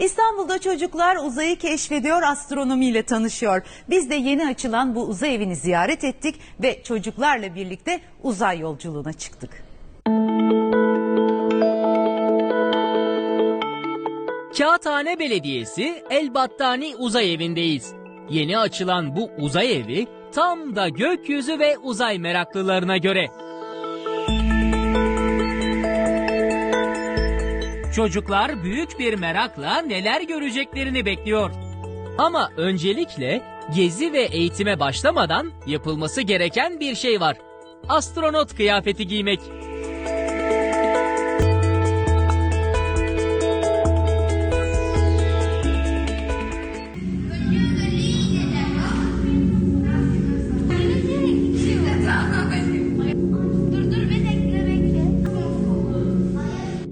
İstanbul'da çocuklar uzayı keşfediyor, astronomiyle tanışıyor. Biz de yeni açılan bu uzay evini ziyaret ettik ve çocuklarla birlikte uzay yolculuğuna çıktık. Kağıthane Belediyesi Elbattani Uzay Evi'ndeyiz. Yeni açılan bu uzay evi tam da gökyüzü ve uzay meraklılarına göre. Çocuklar büyük bir merakla neler göreceklerini bekliyor. Ama öncelikle gezi ve eğitime başlamadan yapılması gereken bir şey var. Astronot kıyafeti giymek.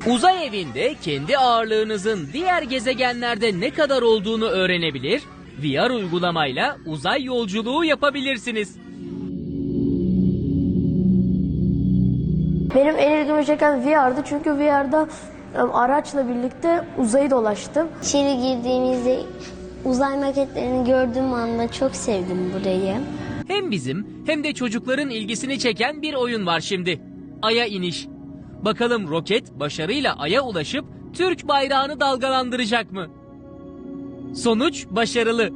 Uzay evinde kendi ağırlığınızın diğer gezegenlerde ne kadar olduğunu öğrenebilir, VR uygulamayla uzay yolculuğu yapabilirsiniz. Benim en ilgimi çeken VR'dı çünkü VR'da araçla birlikte uzayı dolaştım. İçeri girdiğimizde uzay maketlerini gördüğüm anda çok sevdim burayı. Hem bizim hem de çocukların ilgisini çeken bir oyun var şimdi. Ay'a iniş. Bakalım roket başarıyla Ay'a ulaşıp Türk bayrağını dalgalandıracak mı? Sonuç başarılı.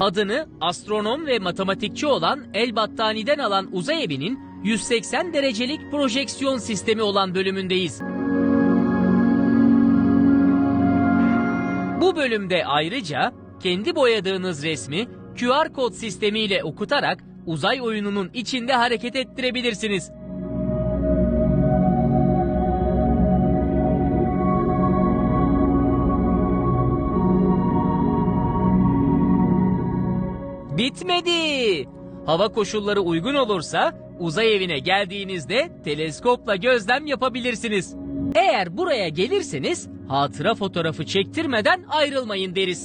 Adını astronom ve matematikçi olan El Battani'den alan uzay evinin 180 derecelik projeksiyon sistemi olan bölümündeyiz. Bu bölümde ayrıca kendi boyadığınız resmi QR kod sistemiyle okutarak uzay oyununun içinde hareket ettirebilirsiniz. Bitmedi. Hava koşulları uygun olursa uzay evine geldiğinizde teleskopla gözlem yapabilirsiniz. Eğer buraya gelirseniz hatıra fotoğrafı çektirmeden ayrılmayın deriz.